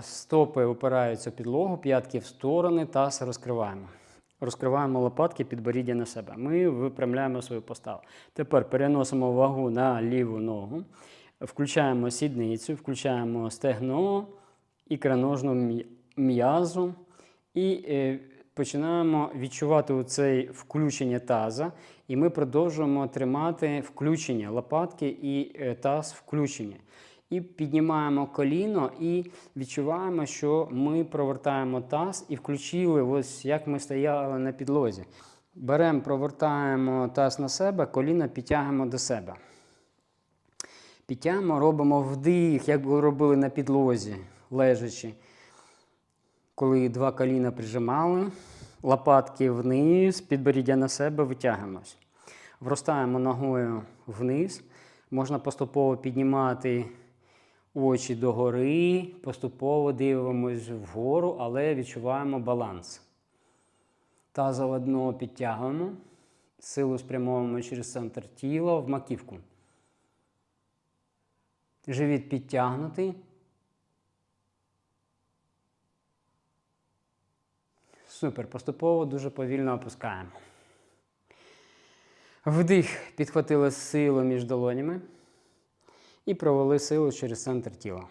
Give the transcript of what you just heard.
Стопи опираються підлогу, п'ятки в сторони, таз розкриваємо. Розкриваємо лопатки, підборіддя на себе. Ми випрямляємо свою поставу. Тепер переносимо вагу на ліву ногу, включаємо сідницю, включаємо стегно, ікроножну м'я- м'язу і е, починаємо відчувати оцей включення таза. І ми продовжуємо тримати включення лопатки і е, таз включення. І піднімаємо коліно і відчуваємо, що ми провертаємо таз і включили, ось як ми стояли на підлозі. Беремо, провертаємо таз на себе, коліно підтягуємо до себе. Підтягуємо, робимо вдих, як ви робили на підлозі, лежачи. Коли два коліна прижимали, лопатки вниз, підборіддя на себе, витягуємось. Вростаємо ногою вниз. Можна поступово піднімати очі догори, поступово дивимось вгору, але відчуваємо баланс. Тазове дно підтягуємо, силу спрямовуємо через центр тіла в маківку. Живіт підтягнутий. Супер. Поступово дуже повільно опускаємо. Вдих, підхватили силу між долонями і провели силу через центр тіла.